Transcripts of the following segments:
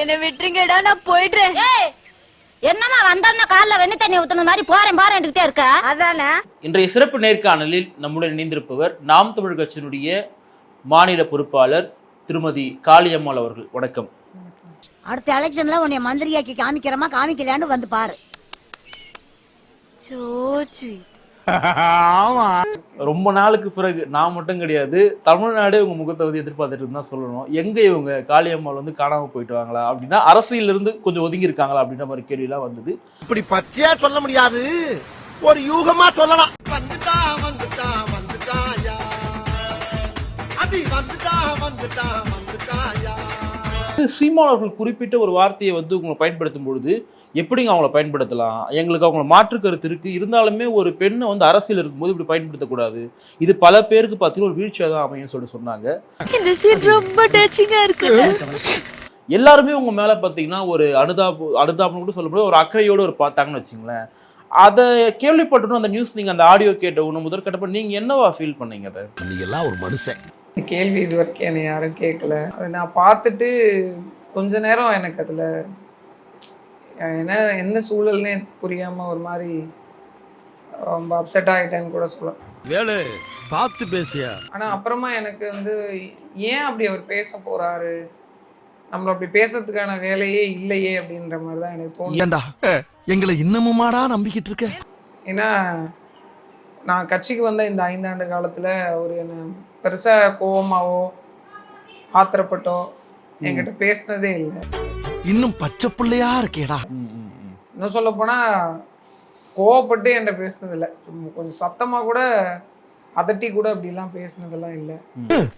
என்னை விட்டுருங்கடா நான் போயிடுறேன். ஏய் என்னம்மா வந்தோம்னா கால்ல வெண்ணி தண்ணி ஊத்துன மாதிரி போறேன் போறேன்ட்டுக்கிட்டே இருக்க? அதானே? இன்றைய சிறப்பு நேர்காணலில் நம்முடன் இணைந்திருப்பவர் நாம் தமிழ் கட்சியினுடைய மாநில பொறுப்பாளர் திருமதி காளியம்மாள் அவர்கள். வணக்கம். அடுத்த எலெக்ஷன்ல உன்னை மந்திரியாக்கி காமிக்கிறமா காமிக்கலையான்னு வந்து பாரு. சோ ஸ்வீட் ரொம்ப நாளுக்கு பிறகு நான் மட்டும் கிடையாது தமிழ்நாடே உங்க முகத்தை வந்து எதிர்பார்த்துட்டு தான் சொல்லணும். எங்க இவங்க காளியம்மாள் வந்து காணாம போயிட்டு வாங்களா அப்படின்னா அரசியல்ல இருந்து கொஞ்சம் ஒதுங்கி இருக்காங்களா அப்படின்ற மாதிரி கேள்வியெல்லாம் வந்தது. இப்படி பச்சையா சொல்ல முடியாது. ஒரு யூகமா சொல்லலாம். வந்துட்டா வந்துட்டா வந்துட்டாயா? அது வந்துட்டா வந்துட்டா வந்துட்டாயா? சீமான் அவர்கள் குறிப்பிட்ட ஒரு வார்த்தையை வந்து உங்களை பயன்படுத்தும் பொழுது எப்படிங்க அவங்கள பயன்படுத்தலாம்? எங்களுக்கு அவங்கள மாற்று கருத்து இருக்கு. இருந்தாலுமே ஒரு பெண்ணை வந்து அரசியல் இருக்கும்போது இப்படி பயன்படுத்தக்கூடாது. இது பல பேருக்கு பார்த்தீங்கன்னா ஒரு வீழ்ச்சியாக தான் அமையும் சொல்லிட்டு சொன்னாங்க. இந்த சீட் ரொம்ப டச்சிங்கா இருக்கு. எல்லாருமே உங்க மேல பாத்தீங்கன்னா ஒரு அனுதாபு அனுதாபம் கூட சொல்ல முடியாது ஒரு அக்கறையோடு ஒரு பார்த்தாங்கன்னு வச்சுங்களேன் அதை கேள்விப்பட்டணும் அந்த நியூஸ் நீங்க அந்த ஆடியோ கேட்ட உடனே முதற்கட்டப்ப நீங்க என்னவா ஃபீல் பண்ணீங்க அதை? நீ எல்லாம் ஒரு மனுஷன். இந்த கேள்வி இது வரைக்கும் என்னை யாரும் கேட்கல. அதை நான் பார்த்துட்டு கொஞ்ச நேரம் எனக்கு அதில் என்ன என்ன சூழல்னே புரியாமல் ஒரு மாதிரி ரொம்ப அப்செட் ஆகிட்டேன்னு கூட சொல்லலாம். வேலு பார்த்து பேசியா? ஆனால் அப்புறமா எனக்கு வந்து ஏன் அப்படி அவர் பேச போகிறாரு நம்மள அப்படி பேசுறதுக்கான வேலையே இல்லையே அப்படின்ற மாதிரி தான் எனக்கு தோணுது. ஏண்டா? எங்களை இன்னமுமாடா நம்பிக்கிட்டு இருக்க? ஏன்னா நான் கட்சிக்கு வந்த இந்த ஐந்தாண்டு காலத்தில் அவர் என்ன பெருசாக கோவமாவோ ஆத்திரப்பட்டோ என்கிட்ட பேசினதே இல்லை. இன்னும் பச்சை பிள்ளையா இருக்கேடா. இன்னும் சொல்ல போனா கோவப்பட்டு என்கிட்ட பேசினதில்ல கொஞ்சம் சத்தமா கூட அதட்டி கூட அப்படிலாம் பேசினதெல்லாம் இல்லை.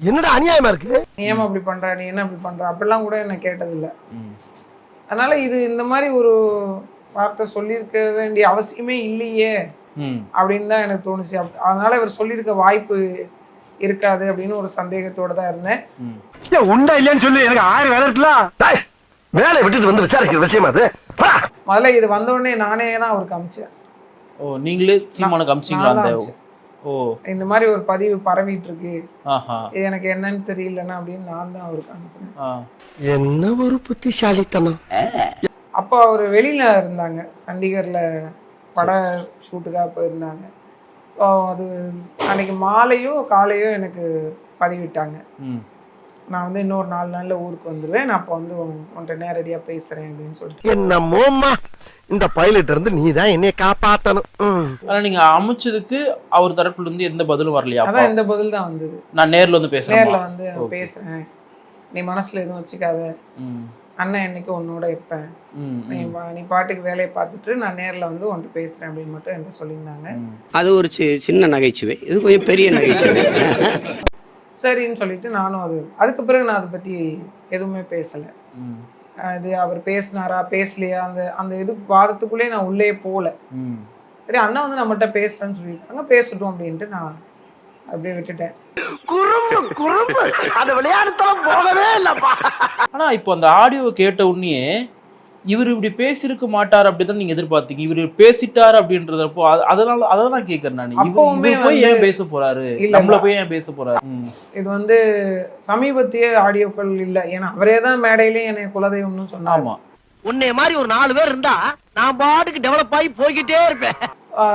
என்னடா அநியாயமா இருக்கு? நீ ஏன் அப்படி பண்ற? நீ என்ன அப்படி பண்ற? அப்படிலாம் கூட என்ன கேட்டதில்லை. அதனால இது இந்த மாதிரி ஒரு வார்த்தை சொல்லியிருக்க வேண்டிய அவசியமே இல்லையே. அப்படின்னு தான் எனக்கு தோணுச்சு. அதனால இவர் சொல்லியிருக்க வாய்ப்பு இருக்காது அப்படின்னு ஒரு சந்தேகத்தோட தான் இருந்தேன். உண்டா இல்லையான்னு சொல்லி. எனக்கு ஆயிரம் வேலை இருக்கலாம் வேலையை விட்டுட்டு வந்து விசாரிக்கிற விஷயமா அது. முதல்ல இது வந்த உடனே நானே தான் அவருக்கு அமிச்சேன். ஓ நீங்களே சீமானுக்கு அமிச்சிங்களா அந்த. ஓ. இந்த மாதிரி ஒரு பதிவு பரவிட்டு இருக்கு இது எனக்கு என்னன்னு தெரியலன்னா அப்படின்னு நான் தான் அவருக்கு அனுப்புனேன். என்ன ஒரு புத்திசாலித்தனம். அப்போ அவர் வெளியில இருந்தாங்க சண்டிகர்ல பட ஷூட்டுக்காக போயிருந்தாங்க. ஸோ அது அன்னைக்கு மாலையோ காலையோ எனக்கு பதிவிட்டாங்க. ம். நான் வந்து இன்னொரு நாலு நாள்ல ஊருக்கு வந்துடுவேன் நான் அப்போ வந்து உன்- உன்கிட்ட நேரடியா பேசுறேன் அப்படின்னு சொல்லிட்டு. என்னமோம்மா? இந்த பைலட் இருந்து நீ தான் என்னைய காப்பாத்தணும். ம். ஆனா நீங்க அமைச்சதுக்கு அவர் தரப்புல இருந்து எந்த பதிலும் வரலையா அப்பா? அதான் இந்த பதில் தான் வந்தது. நான் நேர்ல வந்து நேர்ல பேசுறேன் வந்து. பேசுறேன். நீ மனசுல எதுவும் வச்சுக்காத. அண்ணன் என்னைக்கு உன்னோட இருப்பேன் நீ பாட்டுக்கு வேலையை பார்த்துட்டு நான் நேர்ல வந்து உன்கிட்ட பேசுறேன் அப்படின்னு மட்டும் என்கிட்ட சொல்லியிருந்தாங்க. அது ஒரு சி- சின்ன நகைச்சுவை. இது கொஞ்சம் பெரிய நகைச்சுவை. சரின்னு சொல்லிட்டு நானும் அது அதுக்கு பிறகு நான் அதை பத்தி எதுவுமே பேசல. அது அவர் பேசினாரா பேசலையா அந்த அந்த இது வாதத்துக்குள்ளே நான் உள்ளே போகல சரி அண்ணா வந்து நம்மகிட்ட பேசுறேன்னு சொல்லியிருக்காங்க பேசட்டும் அப்படின்ட்டு நான் அப்படியே விட்டுட்டேன். குறும்பு குறும்பு. அந்த விளையாடுத்தலம் போகவே இல்லப்பா. ஆனா இப்போ அந்த ஆடியோ கேட்ட உடனே இவர் இப்படி பேசியிருக்க மாட்டார் அப்படிதான் நீங்க எதிர்பார்த்தீங்க. இவர் பேசிட்டார் அப்படின்றதப்போ அது- அதனால அதை நான் கேட்கறேன் நான். இவர் போய் ஏன் பேச போறாரு? இல்ல, நம்மள. போய் ஏன் பேச போறாரு. இது வந்து சமீபத்திய ஆடியோக்கள் இல்லை. ஏன்னா அவரே தான் மேடையிலே என்னை குலதெய்வம்னு சொன்னார். ஆமா. உன்னைய மாதிரி ஒரு நாலு பேர் இருந்தா நான் பாட்டுக்கு டெவலப் ஆகி போய்கிட்டே இருப்பேன்.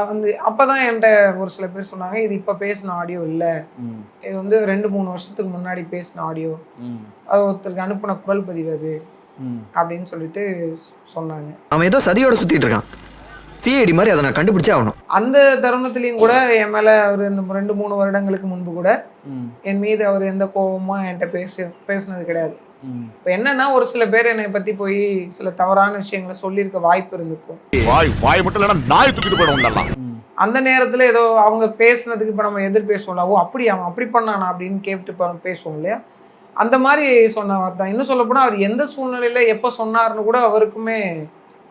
வந்து அப்பதான் என்கிட்ட ஒரு சில பேர் சொன்னாங்க இது இப்ப பேசின ஆடியோ இல்ல. இது வந்து ரெண்டு மூணு வருஷத்துக்கு முன்னாடி பேசின ஆடியோ அது ஒருத்தருக்கு அனுப்பின குரல் பதிவு அது. அப்படின்னு சொல்லிட்டு சொன்னாங்க. அவன் ஏதோ சதியோட சுத்திட்டு இருக்கான். சிஐடி மாதிரி அதை நான் கண்டுபிடிச்சே ஆகணும். அந்த தருணத்திலையும் கூட என் மேல அவர் இந்த ரெண்டு மூணு வருடங்களுக்கு முன்பு கூட என் மீது அவர் எந்த கோபமும் என்கிட்ட பேசி பேசினது கிடையாது. இப்போ என்னன்னா ஒரு சில பேர் என்னை பத்தி போய் சில தவறான விஷயங்களை சொல்லியிருக்க வாய்ப்பு இருந்திருக்கும். வாய் வாய் மட்டும் இல்லைன்னா நாய் தூக்கிட்டு போயிடும். அந்த நேரத்துல ஏதோ அவங்க பேசுனதுக்கு இப்போ நம்ம எதிர் பேசுவோம்ல ஓ அப்படி அவன் அப்படி பண்ணானா அப்படின்னு கேட்டு பேசுவோம் இல்லையா? அந்த மாதிரி சொன்ன வார்த்தை இன்னும் சொல்ல போனா அவர் எந்த சூழ்நிலையில எப்ப சொன்னார்னு கூட அவருக்குமே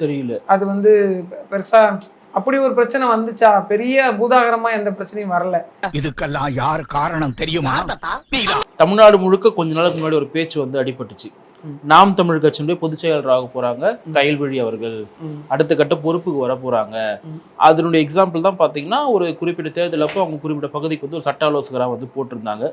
தெரியல. அது வந்து பெ- பெருசா அப்படி ஒரு பிரச்சனை வந்துச்சா? பெரிய பூதாகரமா எந்த பிரச்சனையும் வரல. இதுக்கெல்லாம் யார் காரணம் தெரியுமா? தமிழ்நாடு முழுக்க கொஞ்ச நாளுக்கு முன்னாடி ஒரு பேச்சு வந்து அடிபட்டுச்சு. நாம் தமிழ் கட்சியினுடைய பொதுச் செயலராக போறாங்க கயல்வழி அவர்கள். அடுத்த கட்ட பொறுப்புக்கு வர போறாங்க. அதனுடைய எக்ஸாம்பிள் தான் பாத்தீங்கன்னா ஒரு குறிப்பிட்ட தேர்தல் அப்போ அவங்க குறிப்பிட்ட பகுதிக்கு வந்து ஒரு சட்ட ஆலோசகராக வந்து போட்டிருந்தாங்க.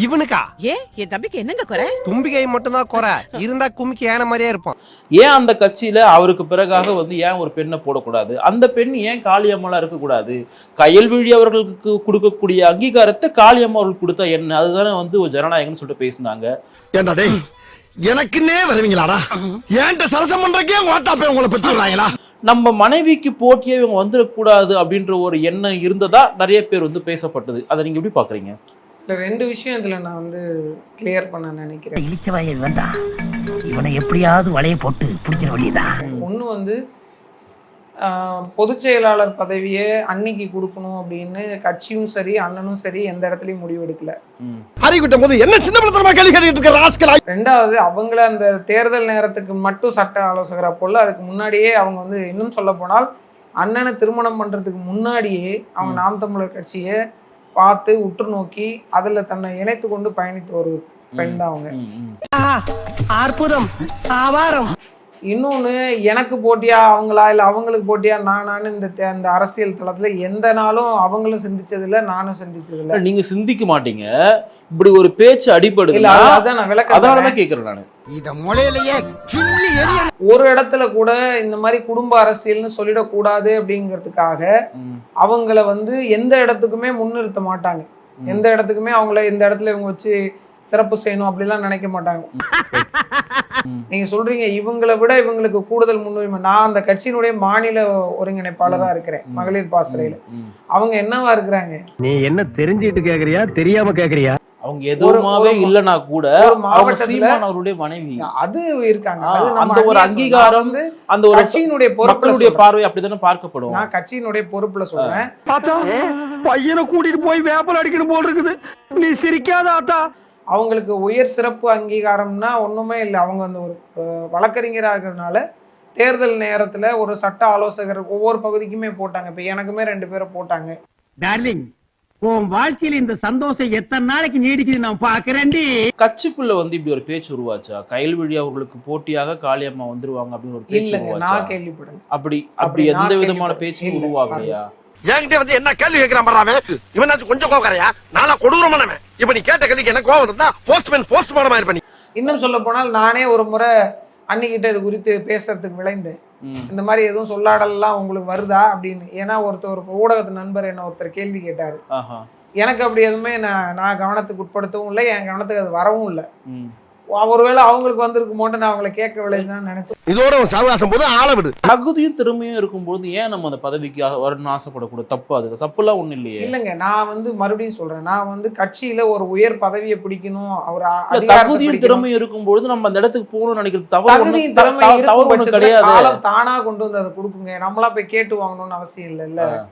இவனுக்கா? ஏன் என் தம்பிக்கு என்னங்க குறை? தும்பிக்கை மட்டும் தான் குறை. இருந்தா குமிக்கி ஏன மாதிரியே இருப்பான். ஏன் அந்த கட்சியில அவருக்கு பிறகாக வந்து ஏன் ஒரு பெண்ணை போடக்கூடாது? அந்த பெண் ஏன் காளியம்மாளா இருக்கக்கூடாது? கயல்விழி அவர்களுக்கு கொடுக்கக்கூடிய அங்கீகாரத்தை காளியம்மா அவர்களுக்கு கொடுத்தா என்ன? அதுதானே வந்து ஒரு ஜனநாயகம்னு சொல்லிட்டு பேசினாங்க. ஏண்டா டேய் எனக்குன்னே வருவீங்களாடா? ஏன்ட்ட சரசம் பண்றக்கே ஓட்டா போய் உங்களை பெற்று விடுறாங்களா? நம்ம மனைவிக்கு போட்டியே இவங்க வந்துடக்கூடாது அப்படின்ற ஒரு எண்ணம் இருந்ததா நிறைய பேர் வந்து பேசப்பட்டது. அதை நீங்க எப்படி பாக்குறீங்க இல்ல ரெண்டு விஷயம் இதுல நான் வந்து கிளியர் பண்ண நினைக்கிறேன். இழிச்சவாயில் வந்தா இவனை எப்படியாவது வலைய போட்டு பிடிச்சிட வேண்டியதான் ஒண்ணு வந்து ஆஹ், பொதுச் செயலாளர் பதவியை அன்னைக்கு கொடுக்கணும் அப்படின்னு கட்சியும் சரி அண்ணனும் சரி எந்த இடத்துலயும் முடிவு எடுக்கல. அறிவிட்டும் போது என்ன சின்ன பிள்ளை கேள்வி கேட்டுட்டு இருக்க ராஸ்கலா? ரெண்டாவது அவங்கள அந்த தேர்தல் நேரத்துக்கு மட்டும் சட்ட ஆலோசகரா போல அதுக்கு முன்னாடியே அவங்க வந்து இன்னும் சொல்ல போனால் அண்ணனை திருமணம் பண்றதுக்கு முன்னாடியே அவங்க நாம் தமிழர் கட்சியை பார்த்து உற்று நோக்கி அதுல தன்னை இணைத்து கொண்டு பயணித்த ஒரு பெண் தான் அவங்க அற்புதம் ஆவாரம் இன்னொன்னு எனக்கு போட்டியா அவங்களா இல்ல அவங்களுக்கு போட்டியா நானான்னு இந்த தே- இந்த அரசியல் தளத்துல எந்த நாளும் அவங்களும் சிந்திச்சது இல்ல நானும் சிந்திச்சது இல்ல நீங்க சிந்திக்க மாட்டீங்க. இப்படி ஒரு பேச்சு இல்ல அடிபடுது அது- அதான் நான் விளக்கம் தரேன். அதனாலதான் கேக்குறேன் நானு. இத முளையிலேயே ஒரு இடத்துல கூட இந்த மாதிரி குடும்ப அரசியல்னு சொல்லிடக்கூடாது அப்படிங்கிறதுக்காக அவங்கள வந்து எந்த இடத்துக்குமே முன்னிறுத்த மாட்டாங்க. எந்த இடத்துக்குமே அவங்கள இந்த இடத்துல இவங்க வச்சு சிறப்பு செய்யணும் அப்படிலாம் நினைக்க மாட்டாங்க. நீங்க சொல்றீங்க இவங்களை விட இவங்களுக்கு கூடுதல் முன்னுரிமை. நான் அந்த கட்சியினுடைய மாநில ஒருங்கிணைப்பாளரா இருக்கிறேன். மகளிர் பாசறையில. அவங்க என்னவா இருக்கிறாங்க? நீ என்ன தெரிஞ்சுட்டு கேக்குறியா தெரியாம கேக்குறியா? அவங்க எதுவுமாவே இல்லனா கூட அவருடைய மனைவி. அது இருக்காங்க. அந்த ஒரு அங்கீகாரம் அந்த ஒரு கட்சியினுடைய சொல்றேன். பார்வை அப்படித்தானே பார்க்கப்படும். நான் கட்சியினுடைய பொறுப்புல சொல்றேன். பையனை கூட்டிட்டு போய் வேப்பல் அடிக்கணும் போல் இருக்குது. நீ சிரிக்காத ஆத்தா. அவங்களுக்கு உயர் சிறப்பு அங்கீகாரம்னா ஒண்ணுமே இல்லை. அவங்க அந்த ஒரு அஹ், வழக்கறிஞரா இருக்கிறதுனால தேர்தல் நேரத்துல ஒரு சட்ட ஆலோசகர் ஒவ்வொரு பகுதிக்குமே போட்டாங்க. இப்ப எனக்குமே ரெண்டு பேரை போட்டாங்க. டார்லிங் உன் வாழ்க்கையில இந்த சந்தோஷம் எத்தனை நாளைக்கு நீடிக்குது நான் பாக்குறேன்டி கட்சிக்குள்ள வந்து இப்படி ஒரு பேச்சு உருவாச்சா? கயல்விழி அவர்களுக்கு போட்டியாக காளியம்மா வந்துருவாங்க அப்படின்னு ஒரு பேச்சு இல்லைங்க நான் கேள்விப்படல. அப்படி அப்படி எந்த விதமான இல்ல, உருவாகலையா? என்கிட்ட வந்து என்ன கேள்வி கேட்கிறான் பண்றாமே இவனாச்சும் கொஞ்சம் கோவக்காரையா? நாளா கொடூரமானவன் இப்ப நீ கேட்ட கேள்விக்கு என்ன கோவம் இருந்தா போஸ்ட்மேன் போஸ்ட்மார்டமா இருப்ப இன்னும் சொல்ல போனால் நானே ஒரு முறை அன்னிக்கிட்ட இது குறித்து பேசுறதுக்கு விளைந்தேன். இந்த மாதிரி எதுவும் சொல்லாடலாம் உங்களுக்கு வருதா அப்படின்னு? ஏன்னா ஒருத்தர் ஒரு ஊடகத்து நண்பர் என்ன ஒருத்தர் கேள்வி கேட்டாரு. எனக்கு அப்படி எதுவுமே நான் நான் கவனத்துக்கு உட்படுத்தவும் இல்லை என் கவனத்துக்கு அது வரவும் இல்லை. ஒருவேளை அவங்களுக்கு வந்திருக்குமோன்னு நான் அவங்கள கேட்கவில்லைன்னு நினைச்சேன். இதோட சாவகாசம் போது ஆள விடு. தகுதியும் திறமையும் இருக்கும்போது ஏன் நம்ம அந்த பதவிக்கு வரணும்னு ஆசைப்படக்கூடாது? தப்பு அது. தப்புலாம் ஒண்ணும் இல்லையே. இல்லைங்க நான் வந்து மறுபடியும் சொல்றேன். நான் வந்து கட்சியில ஒரு உயர் பதவியை பிடிக்கணும் ஒரு அ- இல்ல, அதிகாரத்தை தகுதியும். திறமையும் இருக்கும்பொழுது நம்ம அந்த இடத்துக்கு போகணும்னு நினைக்கிறது தவறு தவறு கிடையாது. தானா கொண்டு வந்து அதை கொடுக்குங்க. நம்மளா போய் கேட்டு வாங்கணும்னு அவசியம் இல்லை இல்ல.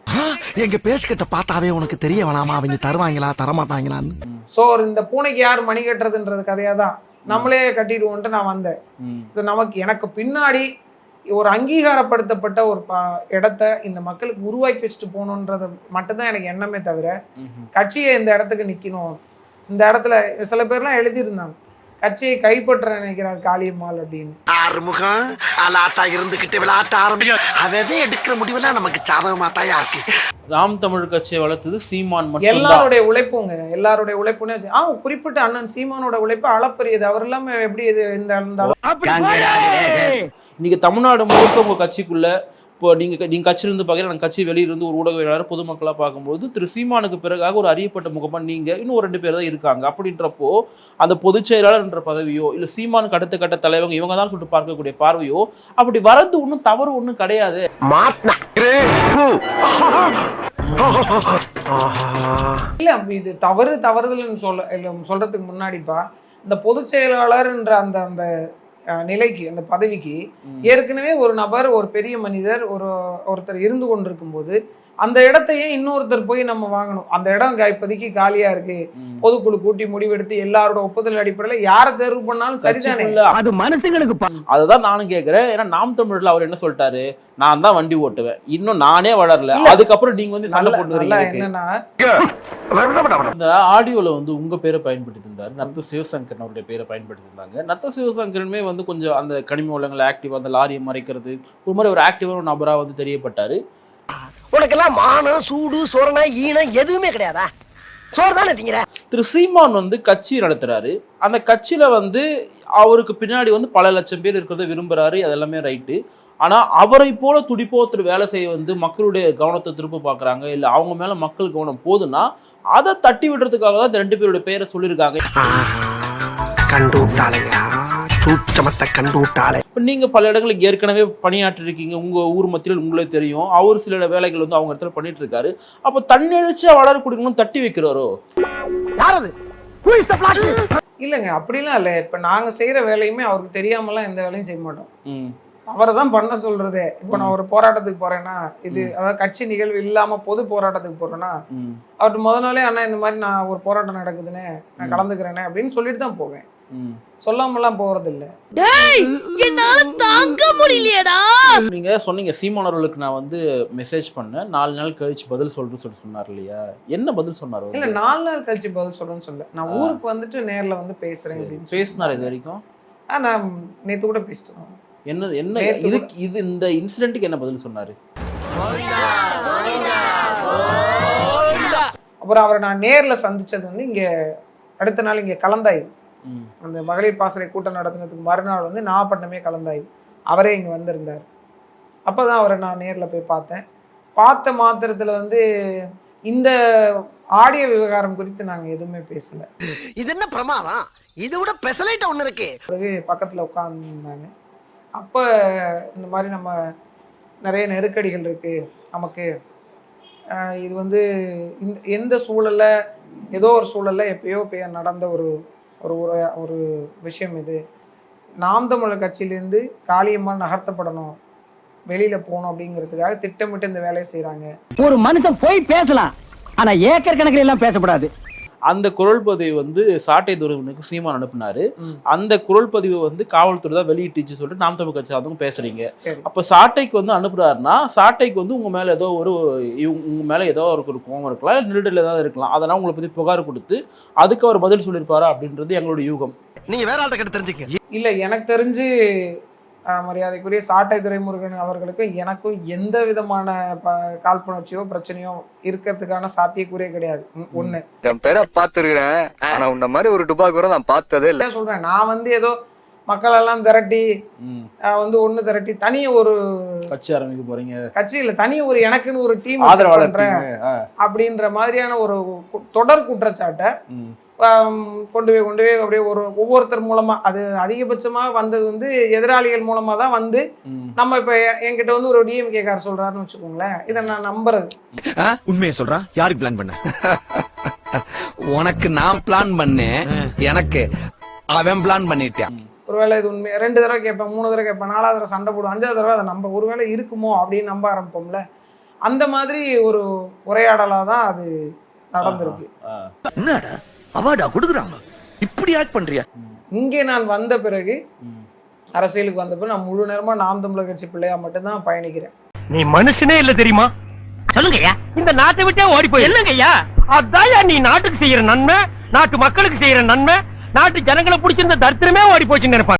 எங்க பேசிக்கிட்ட பார்த்தாவே உனக்கு தெரிய வேணாமா? அவங்க தருவாங்களா தரமாட்டாங்களான்னு. சோ இந்த பூனைக்கு யார் மணி கட்டுறதுன்றது கதையா தான் நம்மளே கட்டிடுவோன்ட்டு நான் வந்தேன். இது நமக்கு எனக்கு பின்னாடி ஒரு அங்கீகாரப்படுத்தப்பட்ட ஒரு இடத்த இந்த மக்களுக்கு உருவாக்கி வச்சுட்டு போகணுன்றது மட்டும்தான் எனக்கு எண்ணமே தவிர. கட்சியை இந்த இடத்துக்கு நிக்கணும். இந்த இடத்துல சில பேர்லாம் எழுதியிருந்தாங்க. கட்சியை கைப்பற்ற நினைக்கிறார் காளியம்மாள் அப்படின்னு. ஆறுமுகம் அலாட்டா இருந்துகிட்டு விளையாட்ட ஆரம்பிக்கும். அதவே எடுக்கிற முடிவெல்லாம் நமக்கு சாதகமா தான் இருக்கு. நாம் தமிழ் கட்சியை வளர்த்தது சீமான் மட்டும் எல்லாருடைய உழைப்புங்க எல்லாருடைய உழைப்புன்னு வச்சு- ஆ குறிப்பிட்ட அண்ணன் சீமானோட உழைப்பு அளப்பரியது. அவர் இல்லாம எப்படி இது இந்த இன்னைக்கு தமிழ்நாடு முழுக்க உங்க கட்சிக்குள்ள இப்போ நீங்க நீங்க கட்சியில இருந்து பாக்கிறீங்க நான் கட்சி வெளியில இருந்து ஒரு ஊடகவியலாளர் பொதுமக்களா பார்க்கும்போது திரு சீமானுக்கு பிறகாக ஒரு அறியப்பட்ட முகமா நீங்க இன்னும் ஒரு ரெண்டு பேர் தான் இருக்காங்க. அப்படின்றப்போ அந்த பொதுச் செயலாளர் என்ற பதவியோ இல்ல சீமானுக்கு அடுத்த கட்ட தலைவங்க இவங்க தான் சொல்லிட்டு பார்க்கக்கூடிய பார்வையோ அப்படி வரது ஒன்றும் தவறு ஒன்றும் கிடையாது. இல்ல இது தவறு தவறுதல்னு சொல்ல இல்ல சொல்றதுக்கு முன்னாடிப்பா இந்த பொதுச் செயலாளர்ன்ற அந்த அந்த அஹ், நிலைக்கு அந்த பதவிக்கு. ஏற்கனவே ஒரு நபர் ஒரு பெரிய மனிதர் ஒரு ஒருத்தர் இருந்து கொண்டிருக்கும் போது அந்த இடத்தையே இன்னொருத்தர் போய் நம்ம வாங்கணும். அந்த இடம் இப்போதைக்கு காலியா இருக்கு. பொதுக்குழு கூட்டி முடிவெடுத்து எல்லாரோட ஒப்புதல் அடிப்படையில யாரை தேர்வு பண்ணாலும் சரிதானே? அது மனுஷங்களுக்கு அததான் நானும் கேக்குறேன். ஏன்னா நாம் தமிழ்ல அவர் என்ன சொல்லிட்டாரு? நான் தான் வண்டி ஓட்டுவேன். இன்னும் நானே வளரல. அதுக்கப்புறம் நீங்க வந்து சண்டை என்னன்னா இந்த ஆடியோல வந்து உங்க பேரை பயன்படுத்தி இருந்தாரு. நத்த சிவசங்கரன் அவருடைய பேரை பயன்படுத்தி இருந்தாங்க. நத்த சிவசங்கரனுமே வந்து கொஞ்சம் அந்த கனிம வளங்கள் ஆக்டிவ் அந்த லாரியை மறைக்கிறது ஒரு மாதிரி ஒரு ஆக்டிவான நபரா வந்து தெரியப்பட்டாரு. உனக்கெல்லாம் மானம் சூடு சொரணை ஈனம் எதுவுமே கிடையாதா? சோறு தானே திங்கிற? திரு சீமான் வந்து கட்சி நடத்துறாரு. அந்த கட்சியில வந்து அவருக்கு பின்னாடி வந்து பல லட்சம் பேர் இருக்கிறத விரும்புறாரு. அதெல்லாமே ரைட்டு. ஆனா அவரை போல துடிப்போ ஒருத்தர் வேலை செய்ய வந்து மக்களுடைய கவனத்தை திரும்ப பார்க்கறாங்க. இல்ல அவங்க மேல மக்கள் கவனம் போதுன்னா அதை தட்டி விடுறதுக்காக தான் இந்த ரெண்டு பேருடைய பேரை சொல்லியிருக்காங்க. கண்டு விட்டாளையா சூச்சமத்தை கண்டு விட்டாளே இப்போ நீங்க பல இடங்களுக்கு ஏற்கனவே பணியாற்றி இருக்கீங்க உங்க ஊர் மத்தியில் உங்களே தெரியும். அவர் சில வேலைகள் வந்து அவங்க இடத்துல பண்ணிட்டு இருக்காரு அப்போ தன்னெழுச்சியா வளரக்கூடியவங்களும் தட்டி வைக்கிறாரோ? யாரது? Who is the flax? இல்லைங்க அப்படிலாம் இல்லை. இப்போ நாங்கள் செய்கிற வேலையுமே அவருக்கு தெரியாமலாம் எந்த வேலையும் செய்ய மாட்டோம். அவரை தான் பண்ண சொல்றதே. இப்போ நான் ஒரு போராட்டத்துக்கு போறேன்னா இது அதாவது கட்சி நிகழ்வு இல்லாம பொது போராட்டத்துக்கு போறேன்னா அவர்கிட்ட முத நாளே அண்ணா இந்த மாதிரி நான் ஒரு போராட்டம் நடக்குதுன்னு நான் கலந்துக்கிறேனே அப்படின்னு சொல்லிட்டு தான் போவேன். சொல்லாமலாம் போறது இல்ல என்னால தாங்க முடியலையேடா. நீங்க சொன்னீங்க சீமானவர்களுக்கு நான் வந்து மெசேஜ் பண்ணேன். நாலு நாள் கழிச்சு பதில் சொல்றேன்னு சொல்லி சொன்னார் இல்லையா? என்ன பதில் சொன்னார்? இல்ல நாலு நாள் கழிச்சு பதில் சொல்றேன்னு சொல்ல நான் ஊருக்கு வந்துட்டு நேர்ல வந்து பேசுறேன் அப்படின்னு. பேசினார் இது வரைக்கும் நான் நேத்து கூட பேசிட்டோம். என்ன என்ன இது இது இந்த இன்சிடென்ட்டுக்கு என்ன பதில் சொன்னாரு? அப்புறம் அவரை நான் நேர்ல சந்திச்சது வந்து இங்க அடுத்த நாள் இங்க கலந்தாய்வு ம் அந்த மகளிர் பாசறை கூட்டம் நடத்துனதுக்கு மறுநாள் வந்து நாகப்பட்டினமே கலந்தாய்வு அவரே இங்கே வந்திருந்தார். அப்போ தான் அவரை நான் நேரில் போய் பார்த்தேன். பார்த்த மாத்திரத்தில் வந்து இந்த ஆடியோ விவகாரம் குறித்து நாங்கள் எதுவுமே பேசலை. இது என்ன பிரமாதம்? இதை விட பெசலைட் ஒண்ணு இருக்கு. பக்கத்தில் உட்காந்துருந்தாங்க அப்போ இந்த மாதிரி நம்ம நிறைய நெருக்கடிகள் இருக்குது நமக்கு இது வந்து இந்த எந்த சூழல்ல ஏதோ ஒரு சூழல்ல எப்பயோ பெ- நடந்த ஒரு ஒரு ஒரு ஒரு விஷயம் இது. நாம் தமிழர் கட்சியிலேருந்து காளியம்மாள் நகர்த்தப்படணும் வெளியில போகணும் அப்படிங்கிறதுக்காக திட்டமிட்டு இந்த வேலையை செய்கிறாங்க ஒரு மனுஷன் போய் பேசலாம் ஆனா ஏக்கர் கணக்கில் எல்லாம் பேசப்படாது அந்த குரல் பதிவு வந்து சாட்டை துருவனுக்கு சீமான் அனுப்புனாரு. அந்த குரல் பதிவை வந்து காவல்துறை தான் வெளியிட்டுச்சு சொல்லிட்டு நாம் தமிழ் கட்சி அதுவும் பேசுறீங்க. அப்ப சாட்டைக்கு வந்து அனுப்புறாருன்னா சாட்டைக்கு வந்து உங்க மேல ஏதோ ஒரு உங்க மேல ஏதோ ஒரு ஒரு கோவம் இருக்கலாம் இல்ல நிருடல் ஏதாவது இருக்கலாம். அதெல்லாம் உங்களை பத்தி புகார் கொடுத்து அதுக்கு அவர் பதில் சொல்லியிருப்பாரா அப்படின்றது எங்களுடைய யூகம். நீங்க வேற ஆள்கிட்ட கிட்ட தெரிஞ்சுக்க இல்லை எனக்கு தெரிஞ்சு மரியாதைக்குரிய சாட்டை துரைமுருகன் அவர்களுக்கும் எனக்கும் எந்த விதமான காழ்ப்புணர்ச்சியோ பிரச்சனையோ இருக்கிறதுக்கான சாத்தியக்கூறே கிடையாது. ஒன்று என் பேரை பாத்துருக்கிறேன் ஆனா உன்ன மாதிரி ஒரு டுபாக்கூரை நான் பார்த்ததே இல்ல. என்ன சொல்றேன். நான் வந்து ஏதோ மக்கள் எல்லாம் திரட்டி வந்து ஒண்ணு திரட்டி தனி ஒரு கட்சி ஆரம்பிக்க போறீங்க. கட்சி இல்ல தனி ஒரு எனக்குன்னு ஒரு டீம் ஆதரவாளர் அப்படின்ற மாதிரியான ஒரு தொடர் குற்றச்சாட்டை கொண்டு போய் கொண்டு போய் அப்படியே ஒரு ஒவ்வொருத்தர் மூலமா அது அதிகபட்சமா வந்தது வந்து எதிராளிகள் மூலமா தான் வந்து. நம்ம இப்ப என்கிட்ட வந்து ஒரு டிஎம்கே கார் சொல்றாருன்னு வச்சுக்கோங்களேன். இதை நான் நம்புறது. உண்மையை சொல்றா? யாருக்கு பிளான் பண்ண? உனக்கு நான் பிளான் பண்ணேன். எனக்கு அவன் பிளான் பண்ணிட்டான் ஒருவேளை இது உண்மை ரெண்டு தடவை கேட்பேன் மூணு தடவை கேட்பேன் நாலாவது தடவை சண்டை போடுவோம் அஞ்சாவது தடவை அதை நம்ப ஒருவேளை இருக்குமோ அப்படின்னு நம்ப ஆரம்பிப்போம்ல. அந்த மாதிரி ஒரு உரையாடலா தான் அது நடந்திருக்கு. அவார்டா கொடுக்குறாங்க. இப்படி ஆக்ட் பண்றியா? இங்கே நான் வந்த பிறகு. அரசியலுக்கு வந்த பிறகு நான் முழு நேரமா நாம் தமிழர் கட்சி பிள்ளையா மட்டும்தான் பயணிக்கிறேன். நீ மனுஷனே இல்ல தெரியுமா? சொல்லுங்கய்யா. இந்த நாட்டை விட்டே ஓடி போய் என்னங்கய்யா? அதான் நீ நாட்டுக்கு செய்யற நன்மை நாட்டு மக்களுக்கு செய்யற நன்மை நாட்டு ஜனங்களை பிடிச்சிருந்த தரித்திரமே ஓடி போச்சுன்னு நினைப்பாங்க.